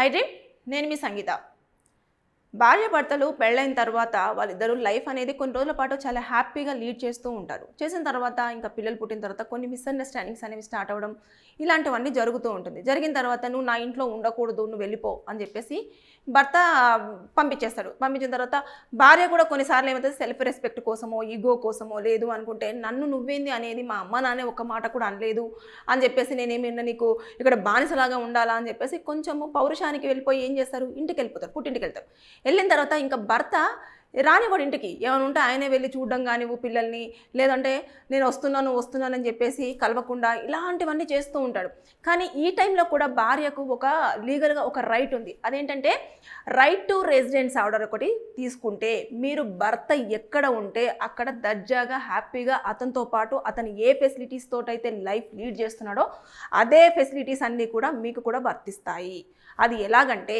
I Dream నేను మీ సంగీత. భార్య భర్తలు పెళ్ళైన తర్వాత వాళ్ళిద్దరూ లైఫ్ అనేది కొన్ని రోజుల పాటు చాలా హ్యాపీగా లీడ్ చేస్తూ ఉంటారు. చేసిన తర్వాత ఇంకా పిల్లలు పుట్టిన తర్వాత కొన్ని మిస్అండర్స్టాండింగ్స్ అనేవి స్టార్ట్ అవ్వడం ఇలాంటివన్నీ జరుగుతూ ఉంటుంది. జరిగిన తర్వాత నువ్వు నా ఇంట్లో ఉండకూడదు నువ్వు వెళ్ళిపో అని చెప్పేసి భర్త పంపించేస్తాడు. పంపించిన తర్వాత భార్య కూడా కొన్నిసార్లు ఏమవుతుంది సెల్ఫ్ రెస్పెక్ట్ కోసమో ఈగో కోసమో లేదు అనుకుంటే నన్ను నువ్వేంది అనేది మా అమ్మ నాన్నే ఒక మాట కూడా అనలేదు అని చెప్పేసి నేనేమైనా నీకు ఇక్కడ బానిసలాగా ఉండాలా అని చెప్పేసి కొంచెము పౌరుషానికి వెళ్ళిపోయి ఏం చేస్తారు? ఇంటికి వెళ్ళిపోతారు పుట్టింటికి వెళ్తారు. వెళ్ళిన తర్వాత ఇంకా భర్త రానివాడు ఇంటికి ఏమైనా ఉంటే ఆయనే వెళ్ళి చూడడం కానీ పిల్లల్ని లేదంటే నేను వస్తున్నాను వస్తున్నానని చెప్పేసి కలవకుండా ఇలాంటివన్నీ చేస్తూ ఉంటాడు. కానీ ఈ టైంలో కూడా భార్యకు ఒక లీగల్గా ఒక రైట్ ఉంది. అదేంటంటే రైట్ టు రెసిడెన్స్ ఆర్డర్ ఒకటి తీసుకుంటే మీరు భర్త ఎక్కడ ఉంటే అక్కడ దర్జాగా హ్యాపీగా అతనితో పాటు అతను ఏ ఫెసిలిటీస్ తోటైతే లైఫ్ లీడ్ చేస్తున్నాడో అదే ఫెసిలిటీస్ అన్నీ కూడా మీకు కూడా వర్తిస్తాయి. అది ఎలాగంటే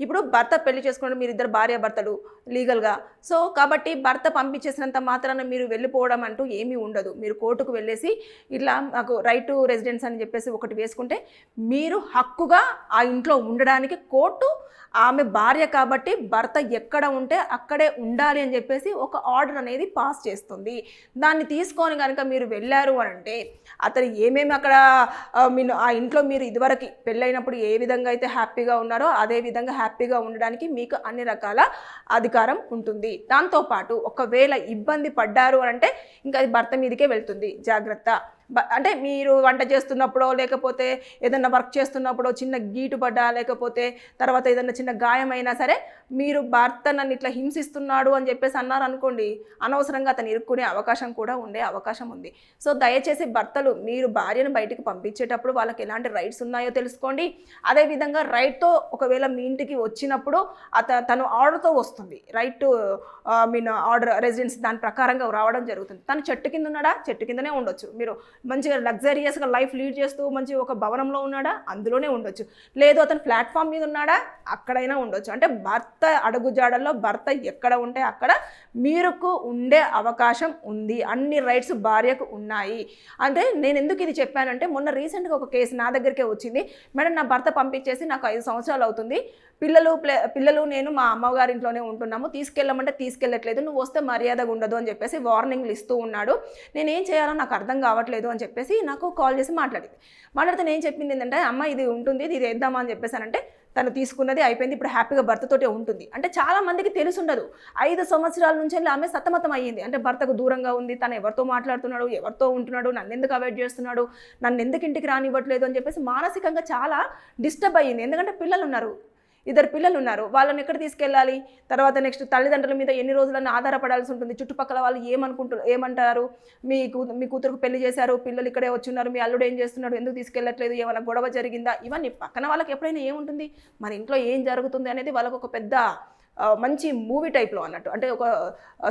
ఇప్పుడు భర్త పెళ్ళి చేసుకోవడం మీరు ఇద్దరు భార్య భర్తలు లీగల్గా. సో కాబట్టి భర్త పంపించేసినంత మాత్రాన మీరు వెళ్ళిపోవడం అంటూ ఏమీ ఉండదు. మీరు కోర్టుకు వెళ్ళేసి ఇట్లా నాకు రైట్ టు రెసిడెన్స్ అని చెప్పేసి ఒకటి వేసుకుంటే మీరు హక్కుగా ఆ ఇంట్లో ఉండడానికి కోర్టు ఆమె భార్య కాబట్టి భర్త ఎక్కడ ఉంటే అక్కడే ఉండాలి అని చెప్పేసి ఒక ఆర్డర్ అనేది పాస్ చేస్తుంది. దాన్ని తీసుకొని కనుక మీరు వెళ్ళారు అని అంటే అతను ఏమేమి అక్కడ ఆ, మీరు ఆ ఇంట్లో మీరు ఇదివరకు పెళ్ళైనప్పుడు ఏ విధంగా అయితే హ్యాపీగా ఉన్నారో అదే విధంగా హ్యాపీగా ఉండడానికి మీకు అన్ని రకాల అధికారం ఉంటుంది. దాంతోపాటు ఒకవేళ ఇబ్బంది పడ్డారు అని అంటే ఇంకా అది భర్త మీదకే వెళ్తుంది. జాగ్రత్త. అంటే మీరు వంట చేస్తున్నప్పుడో లేకపోతే ఏదన్నా వర్క్ చేస్తున్నప్పుడో చిన్న గీటు పడ్డా లేకపోతే తర్వాత ఏదన్నా చిన్న గాయమైనా సరే మీరు భర్త నన్ను ఇట్లా హింసిస్తున్నాడు అని చెప్పేసి అన్నారు అనుకోండి అనవసరంగా అతను ఇరుక్కునే అవకాశం కూడా ఉండే అవకాశం ఉంది. సో దయచేసి భర్తలు మీరు భార్యను బయటికి పంపించేటప్పుడు వాళ్ళకి ఎలాంటి రైట్స్ ఉన్నాయో తెలుసుకోండి. అదేవిధంగా రైట్తో ఒకవేళ మీ ఇంటికి వచ్చినప్పుడు అత తను ఆర్డర్తో వస్తుంది. Right to mean order residence దాని ప్రకారంగా రావడం జరుగుతుంది. తను చెట్టు కింద ఉన్నాడా? చెట్టు కిందనే ఉండొచ్చు. మీరు మంచిగా లగ్జరియస్గా లైఫ్ లీడ్ చేస్తూ మంచి ఒక భవనంలో ఉన్నాడా? అందులోనే ఉండొచ్చు. లేదు అతను ప్లాట్ఫామ్ మీద ఉన్నాడా? అక్కడైనా ఉండొచ్చు. అంటే భర్త అడుగుజాడల్లో భర్త ఎక్కడ ఉంటే అక్కడ మీరుకు ఉండే అవకాశం ఉంది. అన్ని రైట్స్ భార్యకు ఉన్నాయి. అంటే నేను ఎందుకు ఇది చెప్పానంటే మొన్న రీసెంట్గా ఒక కేసు నా దగ్గరికే వచ్చింది. మేడం నా భర్త పంపించేసి నాకు ఐదు సంవత్సరాలు అవుతుంది. పిల్లలు ప్లే పిల్లలు నేను మా అమ్మగారి ఇంట్లోనే ఉంటున్నాము. తీసుకెళ్ళమంటే తీసుకెళ్ళట్లేదు. నువ్వు వస్తే మర్యాదగా ఉండదు అని చెప్పేసి వార్నింగ్లు ఇస్తూ ఉన్నాడు. నేను ఏం చేయాలో నాకు అర్థం కావట్లేదు అని చెప్పేసి నాకు కాల్ చేసి మాట్లాడింది. మాట్లాడితే నేను చెప్పింది ఏంటంటే అమ్మ ఇది ఉంటుంది ఇది వేద్దామా అని చెప్పేసానంటే తను తీసుకున్నది అయిపోయింది. ఇప్పుడు హ్యాపీగా భర్తతోటే ఉంటుంది. అంటే చాలా మందికి తెలుసుండదు. ఐదు సంవత్సరాల నుంచి వెళ్ళి ఆమె సతమతం అయ్యింది. అంటే భర్తకు దూరంగా ఉంది. తను ఎవరితో మాట్లాడుతున్నాడు ఎవరితో ఉంటున్నాడు నన్ను ఎందుకు అవాయిడ్ చేస్తున్నాడు నన్ను ఎందుకు ఇంటికి రానివ్వట్లేదు అని చెప్పేసి మానసికంగా చాలా డిస్టర్బ్ అయ్యింది. ఎందుకంటే పిల్లలు ఉన్నారు. ఇద్దరు పిల్లలు ఉన్నారు. వాళ్ళని ఎక్కడ తీసుకెళ్ళాలి? తర్వాత నెక్స్ట్ తల్లిదండ్రుల మీద ఎన్ని రోజులన్నా ఆధారపడాల్సి ఉంటుంది. చుట్టుపక్కల వాళ్ళు ఏమనుకుంటారు ఏమంటారు? మీ మీ కూతురుకు పెళ్ళి చేశారు పిల్లలు ఇక్కడే వచ్చున్నారు మీ అల్లుడు ఏం చేస్తున్నాడు ఎందుకు తీసుకెళ్ళట్లేదు ఏమైనా గొడవ జరిగిందా? ఇవన్నీ పక్కన వాళ్ళకి ఎప్పుడైనా ఏముంటుంది? మన ఇంట్లో ఏం జరుగుతుంది అనేది వాళ్ళకు ఒక పెద్ద మంచి మూవీ టైప్లో అన్నట్టు. అంటే ఒక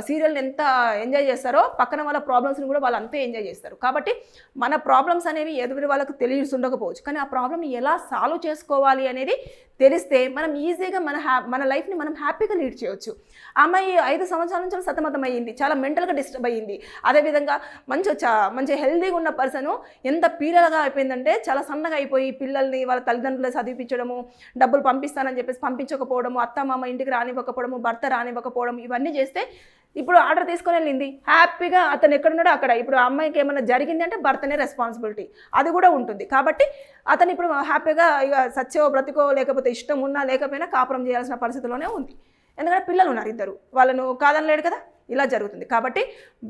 సీరియల్ని ఎంత ఎంజాయ్ చేస్తారో పక్కన వాళ్ళ ప్రాబ్లమ్స్ని కూడా వాళ్ళు అంతే ఎంజాయ్ చేస్తారు. కాబట్టి మన ప్రాబ్లమ్స్ అనేవి ఎదురు వాళ్ళకు తెలిసి ఉండకపోవచ్చు కానీ ఆ ప్రాబ్లమ్ని ఎలా సాల్వ్ చేసుకోవాలి అనేది తెలిస్తే మనం ఈజీగా మన హ్యా మన లైఫ్ని మనం హ్యాపీగా లీడ్ చేయొచ్చు. ఆ అమ్మాయి ఐదు సంవత్సరాల నుంచి సతమతం అయ్యింది. చాలా మెంటల్గా డిస్టర్బ్ అయ్యింది. అదేవిధంగా మంచి చా మంచి హెల్దీగా ఉన్న పర్సన్ ఎంత పీరియల్గా అయిపోయిందంటే చాలా సన్నగా అయిపోయి పిల్లల్ని వాళ్ళ తల్లిదండ్రులు చదివించడము డబ్బులు పంపిస్తానని చెప్పేసి పంపించకపోవడము అత్త మామ ఇంటికి రాని ఇవ్వకపోవడం భర్త రానివ్వకపోవడం ఇవన్నీ చేస్తే ఇప్పుడు ఆర్డర్ తీసుకొని వెళ్ళింది. హ్యాపీగా అతను ఎక్కడున్నాడో అక్కడ. ఇప్పుడు ఆ అమ్మాయికి ఏమైనా జరిగింది అంటే భర్తనే రెస్పాన్సిబిలిటీ అది కూడా ఉంటుంది. కాబట్టి అతను ఇప్పుడు హ్యాపీగా ఇక సత్యో బ్రతికో లేకపోతే ఇష్టం ఉన్నా లేకపోయినా కాపురం చేయాల్సిన పరిస్థితిలోనే ఉంది. ఎందుకంటే పిల్లలు ఉన్నారు ఇద్దరు. వాళ్ళను కాదనలేడు కదా? ఇలా జరుగుతుంది. కాబట్టి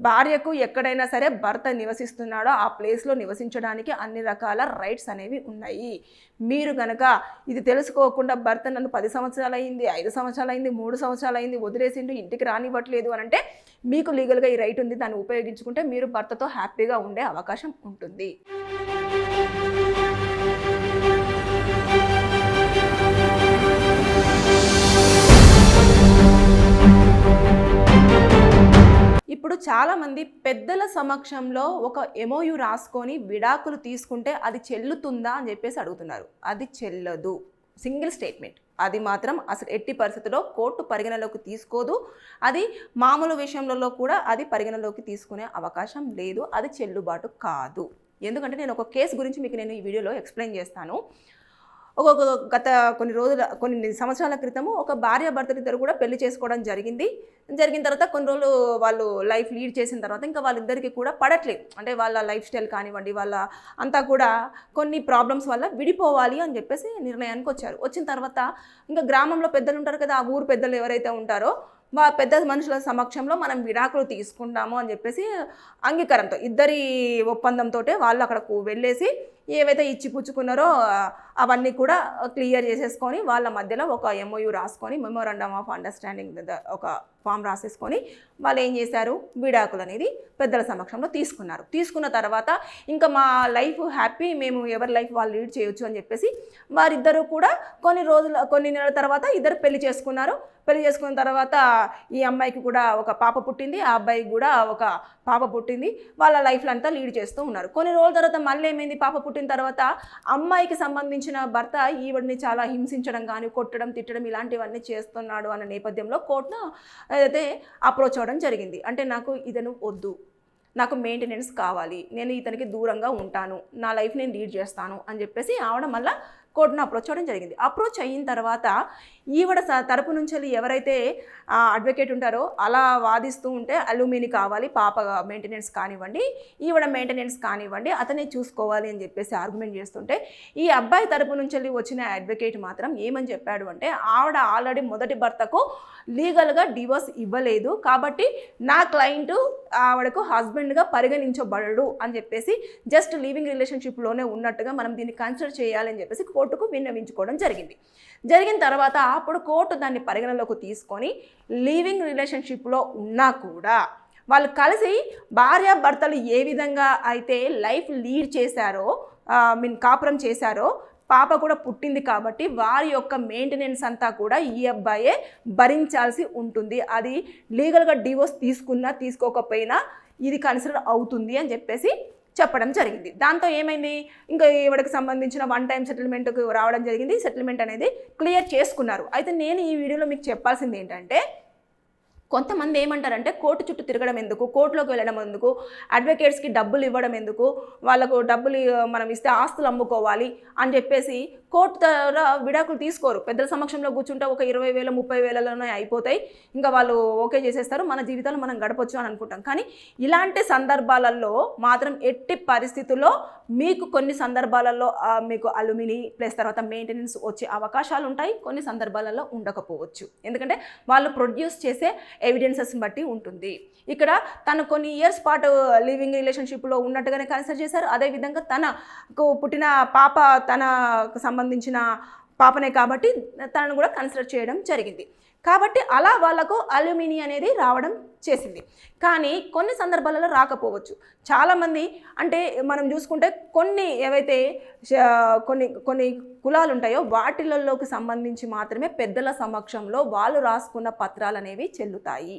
భార్యకు ఎక్కడైనా సరే భర్త నివసిస్తున్నాడో ఆ ప్లేస్లో నివసించడానికి అన్ని రకాల రైట్స్ అనేవి ఉన్నాయి. మీరు గనక ఇది తెలుసుకోకుండా భర్త నన్ను పది సంవత్సరాలు అయింది ఐదు సంవత్సరాలు అయింది మూడు సంవత్సరాలు అయింది వదిలేసిండు ఇంటికి రానివ్వట్లేదు అని అంటే మీకు లీగల్గా ఈ రైట్ ఉంది దాన్ని ఉపయోగించుకుంటే మీరు భర్తతో హ్యాపీగా ఉండే అవకాశం ఉంటుంది. చాలామంది పెద్దల సమక్షంలో ఒక ఎమోయు రాసుకొని విడాకులు తీసుకుంటే అది చెల్లుతుందా అని చెప్పేసి అడుగుతున్నారు. అది చెల్లదు. Single statement. అది మాత్రం అసలు ఎట్టి పరిస్థితుల్లో కోర్టు పరిగణలోకి తీసుకోదు. అది మామూలు విషయంలో కూడా అది పరిగణలోకి తీసుకునే అవకాశం లేదు. అది చెల్లుబాటు కాదు. ఎందుకంటే నేను ఒక కేసు గురించి మీకు నేను ఈ వీడియోలో ఎక్స్ప్లెయిన్ చేస్తాను. ఒక్కొక్క గత కొన్ని రోజుల కొన్ని సంవత్సరాల క్రితము ఒక భార్య ఇద్దరు కూడా పెళ్ళి చేసుకోవడం జరిగింది. జరిగిన తర్వాత కొన్ని రోజులు వాళ్ళు లైఫ్ లీడ్ చేసిన తర్వాత ఇంకా వాళ్ళిద్దరికీ కూడా పడట్లేదు. అంటే వాళ్ళ లైఫ్ స్టైల్ కానివ్వండి వాళ్ళ అంతా కూడా కొన్ని ప్రాబ్లమ్స్ వల్ల విడిపోవాలి అని చెప్పేసి నిర్ణయానికి వచ్చారు. వచ్చిన తర్వాత ఇంకా గ్రామంలో పెద్దలు ఉంటారు కదా ఆ ఊరు పెద్దలు ఎవరైతే ఉంటారో మా పెద్ద మనుషుల సమక్షంలో మనం విడాకులు తీసుకుంటాము అని చెప్పేసి అంగీకారంతో ఇద్దరి ఒప్పందంతో వాళ్ళు అక్కడకు వెళ్ళేసి ఏవైతే ఇచ్చి పుచ్చుకున్నారో అవన్నీ కూడా క్లియర్ చేసేసుకొని వాళ్ళ మధ్యలో ఒక ఎంఓయు రాసుకొని మెమోరాండమ్ ఆఫ్ అండర్స్టాండింగ్ ఒక ఫామ్ రాసేసుకొని వాళ్ళు ఏం చేశారు? విడాకులు అనేది పెద్దల సమక్షంలో తీసుకున్నారు. తీసుకున్న తర్వాత ఇంకా మా లైఫ్ హ్యాపీ మేము ఎవరి లైఫ్ వాళ్ళు లీడ్ చేయొచ్చు అని చెప్పేసి వారిద్దరూ కూడా కొన్ని రోజుల కొన్ని నెలల తర్వాత ఇద్దరు పెళ్ళి చేసుకున్నారు. పెళ్ళి చేసుకున్న తర్వాత ఈ అమ్మాయికి కూడా ఒక పాప పుట్టింది. ఆ అబ్బాయికి కూడా ఒక పాప పుట్టింది. వాళ్ళ లైఫ్లో అంతా లీడ్ చేస్తూ ఉన్నారు. కొన్ని రోజుల తర్వాత మళ్ళీ ఏమైంది? పాప పుట్టిన తర్వాత అమ్మాయికి సంబంధించి సంబంధించిన భర్త ఈవిడిని చాలా హింసించడం కానీ కొట్టడం తిట్టడం ఇలాంటివన్నీ చేస్తున్నాడు అన్న నేపథ్యంలో కోర్టును అయితే అప్రోచ్ అవ్వడం జరిగింది. అంటే నాకు ఇతను వద్దు. నాకు మెయింటెనెన్స్ కావాలి. నేను ఇతనికి దూరంగా ఉంటాను. నా లైఫ్ నేను లీడ్ చేస్తాను అని చెప్పేసి ఆవిడ మళ్ళీ కోర్టును అప్రోచ్ అవ్వడం జరిగింది. అప్రోచ్ అయిన తర్వాత ఈవిడ స- తరపు నుంచి వెళ్ళి ఎవరైతే అడ్వకేట్ ఉంటారో అలా వాదిస్తూ ఉంటే అల్యూమిని కావాలి పాప మెయింటెనెన్స్ కానివ్వండి ఈవిడ మెయింటెనెన్స్ కానివ్వండి అతనే చూసుకోవాలి అని చెప్పేసి ఆర్గ్యుమెంట్ చేస్తుంటే ఈ అబ్బాయి తరపు నుంచి వెళ్ళి వచ్చిన అడ్వకేట్ మాత్రం ఏమని చెప్పాడు అంటే ఆవిడ ఆల్రెడీ మొదటి భర్తకు లీగల్గా డివోర్స్ ఇవ్వలేదు కాబట్టి నా క్లయింట్ ఆవిడకు హస్బెండ్గా పరిగణించబడడు అని చెప్పేసి జస్ట్ లివింగ్ రిలేషన్షిప్లోనే ఉన్నట్టుగా మనం దీన్ని కన్సిడర్ చేయాలని చెప్పేసి కోర్టుకు విన్నవించుకోవడం జరిగింది. జరిగిన తర్వాత అప్పుడు కోర్టు దాన్ని పరిగణలోకి తీసుకొని లివింగ్ రిలేషన్షిప్లో ఉన్నా కూడా వాళ్ళు కలిసి భార్యాభర్తలు ఏ విధంగా అయితే లైఫ్ లీడ్ చేశారో మీన్ కాపురం చేశారో పాప కూడా పుట్టింది కాబట్టి వారి యొక్క మెయింటెనెన్స్ అంతా కూడా ఈ అబ్బాయే భరించాల్సి ఉంటుంది. అది లీగల్గా డివోర్స్ తీసుకున్నా తీసుకోకపోయినా ఇది కన్సిడర్ అవుతుంది అని చెప్పేసి చెప్పడం జరిగింది. దాంతో ఏమైంది? ఇంకా ఈవిడకి సంబంధించిన వన్ టైం సెటిల్మెంట్కి రావడం జరిగింది. సెటిల్మెంట్ అనేది క్లియర్ చేసుకున్నారు. అయితే నేను ఈ వీడియోలో మీకు చెప్పాల్సింది ఏంటంటే కొంతమంది ఏమంటారంటే కోర్టు చుట్టూ తిరగడం ఎందుకు? కోర్టులోకి వెళ్ళడం ఎందుకు? అడ్వకేట్స్కి డబ్బులు ఇవ్వడం ఎందుకు? వాళ్ళకు డబ్బులు మనం ఇస్తే ఆస్తులు అమ్ముకోవాలి అని చెప్పేసి కోర్టు ద్వారా విడాకులు తీసుకోరు. పెద్దల సమక్షంలో కూర్చుంటే ఒక ఇరవై వేల ముప్పై వేలలోనే అయిపోతాయి. ఇంకా వాళ్ళు ఓకే చేసేస్తారు. మన జీవితాలు మనం గడపచ్చు అని అనుకుంటాం. కానీ ఇలాంటి సందర్భాలలో మాత్రం ఎట్టి పరిస్థితుల్లో మీకు కొన్ని సందర్భాలలో మీకు అల్యూమిని ప్లస్ తర్వాత మెయింటెనెన్స్ వచ్చే అవకాశాలు ఉంటాయి. కొన్ని సందర్భాలలో ఉండకపోవచ్చు. ఎందుకంటే వాళ్ళు ప్రొడ్యూస్ చేసే ఎవిడెన్సెస్ని బట్టి ఉంటుంది. ఇక్కడ తను కొన్ని ఇయర్స్ పాటు లివింగ్ రిలేషన్షిప్లో ఉన్నట్టుగానే కన్సిడర్ చేశారు. అదేవిధంగా తనకు పుట్టిన పాప తన సంబంధించిన పాపనే కాబట్టి తనను కూడా కన్సిడర్ చేయడం జరిగింది. కాబట్టి అలా వాళ్ళకు అల్యూమిని అనేది రావడం చేసింది. కానీ కొన్ని సందర్భాలలో రాకపోవచ్చు. చాలామంది అంటే మనం చూసుకుంటే కొన్ని ఏవైతే కొన్ని కొన్ని కులాలు ఉంటాయో వాటిలలోకి సంబంధించి మాత్రమే పెద్దల సమక్షంలో వాళ్ళు రాసుకున్న పత్రాలు అనేవి చెల్లుతాయి.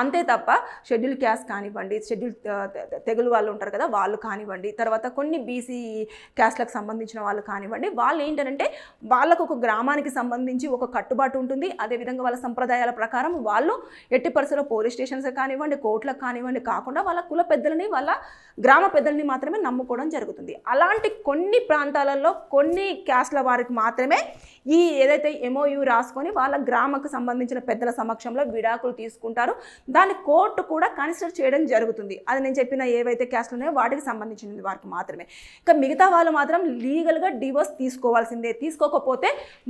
అంతే తప్ప షెడ్యూల్ క్యాస్ట్ కానివ్వండి షెడ్యూల్ తెగులు వాళ్ళు ఉంటారు కదా వాళ్ళు కానివ్వండి తర్వాత కొన్ని బీసీ క్యాస్ట్లకు సంబంధించిన వాళ్ళు కానివ్వండి వాళ్ళు ఏంటంటే వాళ్ళకు ఒక గ్రామానికి సంబంధించి ఒక కట్టుబాటు ఉంటుంది. అదేవిధంగా వాళ్ళ సంప్రదాయాల ప్రకారం వాళ్ళు ఎట్టి పరిస్థితుల్లో పోలీస్ స్టేషన్స్ కానివ్వండి కోర్టులకు కానివ్వండి కాకుండా వాళ్ళ కుల పెద్దలని వాళ్ళ గ్రామ పెద్దలని మాత్రమే నమ్ముకోవడం జరుగుతుంది. అలాంటి కొన్ని ప్రాంతాలలో కొన్ని క్యాస్ట్ల వారికి మాత్రమే ఈ ఏదైతే ఎంఓయు రాసుకొని వాళ్ళ గ్రామకు సంబంధించిన పెద్దల సమక్షంలో విడాకులు తీసుకుంటారు. దాన్ని కోర్టు కూడా కన్సిడర్ చేయడం జరుగుతుంది. అది నేను చెప్పిన ఏవైతే క్యాస్ట్లు ఉన్నాయో వాటికి సంబంధించినది వారికి మాత్రమే. ఇంకా మిగతా వాళ్ళు మాత్రం లీగల్గా డివోర్స్ తీసుకోవాల్సిందే. తీసుకోకపోతే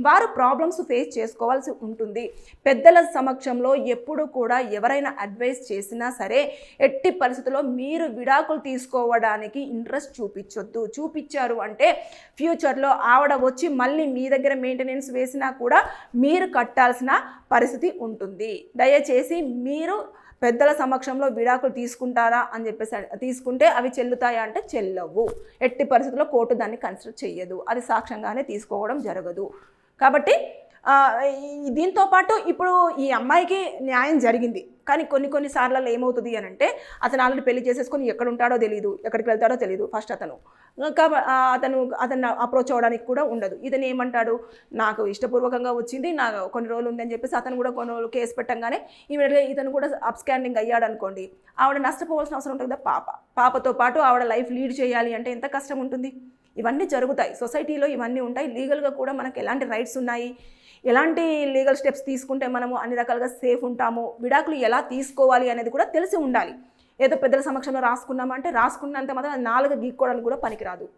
వారు ప్రాబ్లమ్స్ ఫేస్ చేసుకోవాల్సి ఉంటుంది. పెద్దల సమక్షంలో ఎప్పుడు కూడా ఎవరైనా అడ్వైస్ చేసినా సరే ఎట్టి పరిస్థితుల్లో మీరు విడాకులు తీసుకోవడానికి ఇంట్రెస్ట్ చూపించొద్దు. చూపించారు అంటే ఫ్యూచర్లో ఆవిడ వచ్చి మళ్ళీ మీ దగ్గర మెయింటెనెన్స్ వేసినా కూడా మీరు కట్టాల్సిన పరిస్థితి ఉంటుంది. దయచేసి మీరు పెద్దల సమక్షంలో విడాకులు తీసుకుంటారా అని చెప్పేసి తీసుకుంటే అవి చెల్లుతాయా అంటే చెల్లవు. ఎట్టి పరిస్థితుల్లో కోర్టు దాన్ని కన్సిడర్ చేయదు అది సాక్ష్యంగానే తీసుకోవడం జరగదు. కాబట్టి దీంతో పాటు ఇప్పుడు ఈ అమ్మాయికి న్యాయం జరిగింది. కానీ కొన్ని కొన్ని సార్లలో ఏమవుతుంది అని అంటే అతను ఆల్రెడీ పెళ్ళి చేసేసుకొని ఎక్కడ ఉంటాడో తెలియదు ఎక్కడికి వెళ్తాడో తెలియదు ఫస్ట్ అతను. కాబ అతను అతను అప్రోచ్ అవ్వడానికి కూడా ఉండదు. ఇతను ఏమంటాడు? నాకు ఇష్టపూర్వకంగా వచ్చింది నాకు కొన్ని రోజులు ఉందని చెప్పేసి అతను కూడా కొన్ని రోజులు కేసు పెట్టంగానే ఇమీడియట్గా ఇతను కూడా అప్స్కాండింగ్ అయ్యాడు అనుకోండి. ఆవిడ నష్టపోవాల్సిన అవసరం ఉంటుంది కదా పాప. పాపతో పాటు ఆవిడ లైఫ్ లీడ్ చేయాలి అంటే ఎంత కష్టం ఉంటుంది? ఇవన్నీ జరుగుతాయి. సొసైటీలో ఇవన్నీ ఉంటాయి. లీగల్గా కూడా మనకు ఎలాంటి రైట్స్ ఉన్నాయి? ఎలాంటి లీగల్ స్టెప్స్ తీసుకుంటే మనము అన్ని రకాలుగా సేఫ్ ఉంటాము? విడాకులు ఎలా తీసుకోవాలి అనేది కూడా తెలిసి ఉండాలి. ఏదో పెద్దల సమక్షంలో రాసుకున్నామంటే రాసుకున్నంత మాత్రం నాలుగు గీక్కోవడానికి కూడా పనికిరాదు.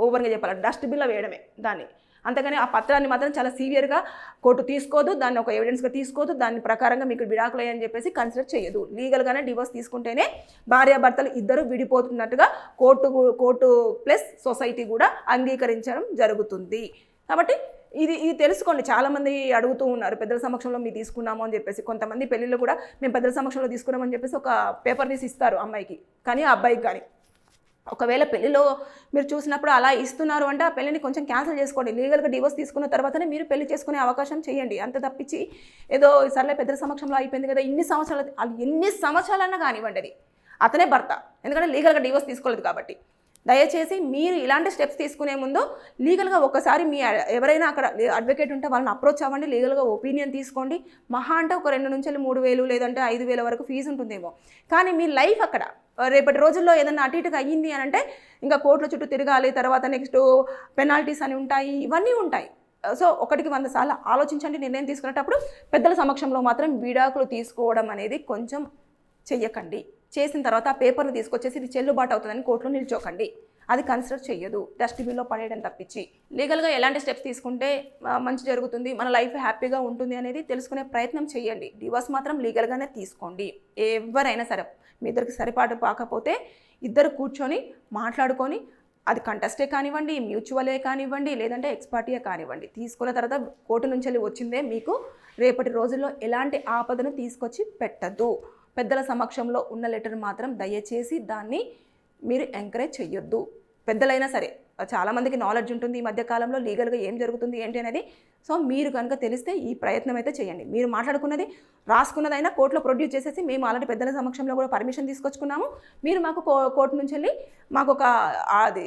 ఓవర్గా చెప్పాలి డస్ట్బిన్లో వేయడమే దాన్ని. అంతేగాని ఆ పత్రాన్ని మాత్రం చాలా సీవియర్గా కోర్టు తీసుకోదు దాన్ని ఒక ఎవిడెన్స్గా తీసుకోదు దాని ప్రకారంగా మీకు విడాకులు అని చెప్పేసి కన్సిడర్ చేయదు. లీగల్గానే డివోర్స్ తీసుకుంటేనే భార్యాభర్తలు ఇద్దరు విడిపోతున్నట్టుగా కోర్టు కోర్టు ప్లస్ సొసైటీ కూడా అంగీకరించడం జరుగుతుంది. కాబట్టి ఇది ఇది తెలుసుకోండి. చాలామంది అడుగుతూ ఉన్నారు పెద్దల సమక్షంలో మీరు తీసుకున్నాము అని చెప్పేసి. కొంతమంది పెళ్ళిళ్ళు కూడా మేము పెద్దల సమక్షంలో తీసుకున్నామని చెప్పేసి ఒక పేపర్ తీసి ఇస్తారు అమ్మాయికి. కానీ ఆ అబ్బాయికి కానీ. ఒకవేళ పెళ్ళిలో మీరు చూసినప్పుడు అలా ఇస్తున్నారు అంటే ఆ పెళ్ళిని కొంచెం క్యాన్సిల్ చేసుకోండి. లీగల్గా డివోర్స్ తీసుకున్న తర్వాతనే మీరు పెళ్ళి చేసుకునే అవకాశం చేయండి. అంత తప్పించి ఏదో సర్లే పెద్దల సమక్షంలో అయిపోయింది కదా ఇన్ని సంవత్సరాలు ఎన్ని సంవత్సరాలన్నా కానివ్వండి అది. అతనే భర్త. ఎందుకంటే లీగల్గా డివోర్స్ తీసుకోలేదు కాబట్టి. దయచేసి మీరు ఇలాంటి స్టెప్స్ తీసుకునే ముందు లీగల్గా ఒకసారి మీ ఎవరైనా అక్కడ అడ్వకేట్ ఉంటే వాళ్ళని అప్రోచ్ అవ్వండి. లీగల్గా ఒపీనియన్ తీసుకోండి. మహా అంటే ఒక రెండు నుంచి మూడు వేలు లేదంటే ఐదు వేల వరకు ఫీజు ఉంటుందేమో. కానీ మీ లైఫ్ అక్కడ రేపటి రోజుల్లో ఏదైనా అటు ఇటుగా అయ్యింది అని అంటే ఇంకా కోర్టుల చుట్టూ తిరగాలి తర్వాత నెక్స్ట్ పెనాల్టీస్ అని ఉంటాయి ఇవన్నీ ఉంటాయి. సో ఒకటికి వంద సార్లు ఆలోచించండి నిర్ణయం తీసుకునేటప్పుడు పెద్దల సమక్షంలో మాత్రం విడాకులు తీసుకోవడం అనేది కొంచెం చెయ్యకండి. చేసిన తర్వాత ఆ పేపర్ని తీసుకొచ్చేసి ఇది చెల్లుబాటు అవుతుందని కోర్టులో నిల్చోకండి. అది కన్సిడర్ చేయదు డస్ట్బిన్లో పడేయడం తప్పించి. లీగల్గా ఎలాంటి స్టెప్స్ తీసుకుంటే మంచి జరుగుతుంది మన లైఫ్ హ్యాపీగా ఉంటుంది అనేది తెలుసుకునే ప్రయత్నం చేయండి డివోర్స్ మాత్రం లీగల్గానే తీసుకోండి. ఎవరైనా సరే మీ ఇద్దరికి సరిపాటు కాకపోతే ఇద్దరు కూర్చొని మాట్లాడుకొని అది కంటెస్టే కానివ్వండి మ్యూచువలే కానివ్వండి లేదంటే ఎక్స్పర్టీయే కానివ్వండి తీసుకున్న తర్వాత కోర్టు నుంచి వెళ్ళి వచ్చిందే మీకు రేపటి రోజుల్లో ఎలాంటి ఆపదను తీసుకొచ్చి పెట్టద్దు. పెద్దల సమక్షంలో ఉన్న లెటర్ మాత్రం దయచేసి దాన్ని మీరు ఎంకరేజ్ చెయ్యొద్దు. పెద్దలైనా సరే చాలామందికి నాలెడ్జ్ ఉంటుంది ఈ మధ్యకాలంలో లీగల్గా ఏం జరుగుతుంది ఏంటి అనేది. సో మీరు కనుక తెలిస్తే ఈ ప్రయత్నం అయితే చేయండి. మీరు మాట్లాడుకున్నది రాసుకున్నదైనా కోర్టులో ప్రొడ్యూస్ చేసేసి మేము ఆల్రెడీ పెద్దల సమక్షంలో కూడా పర్మిషన్ తీసుకొచ్చుకున్నాము. మీరు మాకు కో కోర్టు నుంచి వెళ్ళి మాకు ఒక అది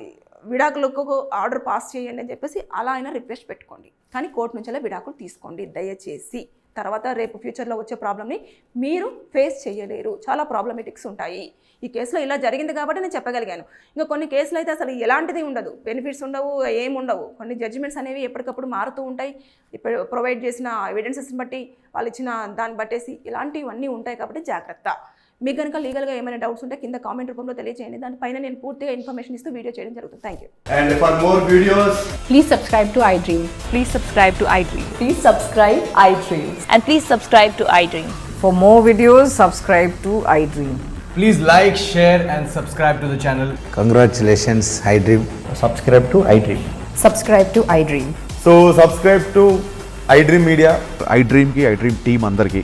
విడాకులకు ఆర్డర్ పాస్ చేయండి అని చెప్పేసి అలా అయినా రిక్వెస్ట్ పెట్టుకోండి. కానీ కోర్టు నుంచి వెళ్ళి విడాకులు తీసుకోండి దయచేసి. తర్వాత రేపు ఫ్యూచర్లో వచ్చే ప్రాబ్లమ్ని మీరు ఫేస్ చేయలేరు. చాలా ప్రాబ్లమెటిక్స్ ఉంటాయి. ఈ కేసులో ఇలా జరిగింది కాబట్టి నేను చెప్పగలిగాను. ఇంకా కొన్ని కేసులు అయితే అసలు ఎలాంటిది ఉండదు. బెనిఫిట్స్ ఉండవు ఏముండవు ఉండవు. కొన్ని జడ్జిమెంట్స్ అనేవి ఎప్పటికప్పుడు మారుతూ ఉంటాయి. ఇప్పుడు ప్రొవైడ్ చేసిన ఎవిడెన్సెస్ని బట్టి వాళ్ళు ఇచ్చిన దాన్ని బట్టేసి ఇలాంటివన్నీ ఉంటాయి కాబట్టి జాగ్రత్త. మీకు కనుక లీగల్గా ఏమైనా డౌట్స్ ఉంటే కింద కామెంట్ రూపంలో తెలియజేయండి దానిపైన నేను పూర్తిగా ఇన్ఫర్మేషన్ ఇస్తూ వీడియో చేయడం జరుగుతుంది. Thank you and for more videos please subscribe to iDream please subscribe to iDream please subscribe iDream and please subscribe to iDream for more videos subscribe to iDream please like share and subscribe to the channel congratulations iDream subscribe to iDream subscribe to iDream so subscribe to iDream media I డ్రీమ్కి I dream team అందరికీ